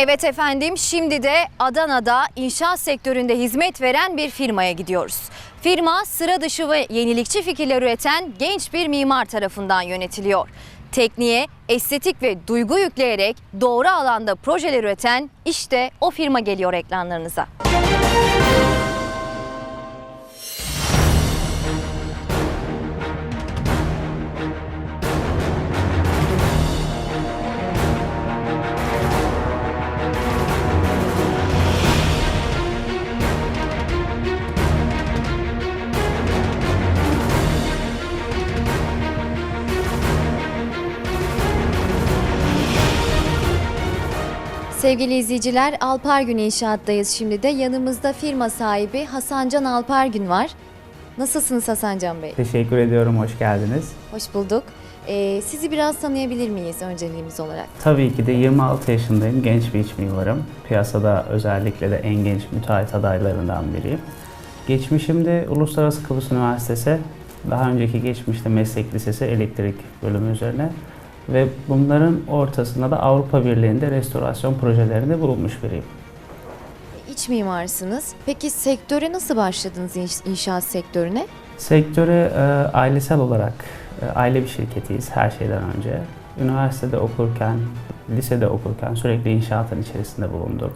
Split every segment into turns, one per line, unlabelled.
Evet efendim şimdi de Adana'da inşaat sektöründe hizmet veren bir firmaya gidiyoruz. Firma sıra dışı ve yenilikçi fikirler üreten genç bir mimar tarafından yönetiliyor. Tekniğe, estetik ve duygu yükleyerek doğru alanda projeler üreten işte o firma geliyor ekranlarınıza. Sevgili izleyiciler Alpargün İnşaat'tayız şimdi de. Yanımızda firma sahibi Hasancan Alpargün var. Nasılsınız Hasancan Bey?
Teşekkür ediyorum, hoş geldiniz.
Hoş bulduk. Ee, sizi biraz tanıyabilir miyiz önceliğimiz olarak?
Tabii ki de 26 yaşındayım, genç bir iç mimarım. Piyasada özellikle de en genç müteahhit adaylarından biriyim. Geçmişimde Uluslararası Kıbrıs Üniversitesi, daha önceki geçmişte meslek lisesi elektrik bölümü üzerine ve bunların ortasında da Avrupa Birliği'nde restorasyon projelerinde bulunmuş biriyim.
İç mimarsınız. Peki sektöre nasıl başladınız inş- inşaat sektörüne?
Sektöre e, ailesel olarak e, aile bir şirketiyiz her şeyden önce. Üniversitede okurken, lisede okurken sürekli inşaatın içerisinde bulundum.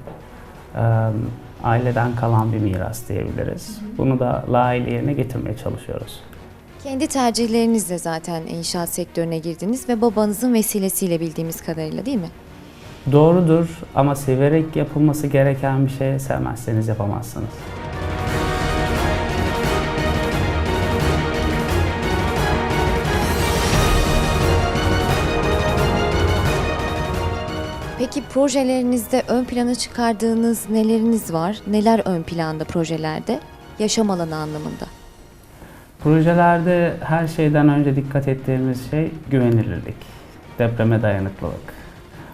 E, aileden kalan bir miras diyebiliriz. Bunu da layığıyla yerine getirmeye çalışıyoruz.
Kendi tercihlerinizle zaten inşaat sektörüne girdiniz ve babanızın vesilesiyle bildiğimiz kadarıyla değil mi?
Doğrudur ama severek yapılması gereken bir şey sevmezseniz yapamazsınız.
Peki projelerinizde ön plana çıkardığınız neleriniz var? Neler ön planda projelerde? Yaşam alanı anlamında.
Projelerde her şeyden önce dikkat ettiğimiz şey güvenilirlik, depreme dayanıklılık.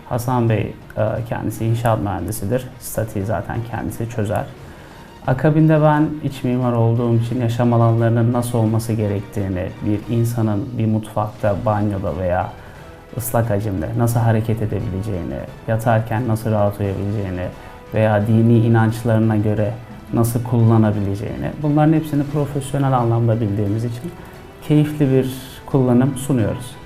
Hasan Bey e, kendisi inşaat mühendisidir. Statiği zaten kendisi çözer. Akabinde ben iç mimar olduğum için yaşam alanlarının nasıl olması gerektiğini, bir insanın bir mutfakta, banyoda veya ıslak hacimde nasıl hareket edebileceğini, yatarken nasıl rahat uyuyabileceğini veya dini inançlarına göre nasıl kullanabileceğini bunların hepsini profesyonel anlamda bildiğimiz için keyifli bir kullanım sunuyoruz.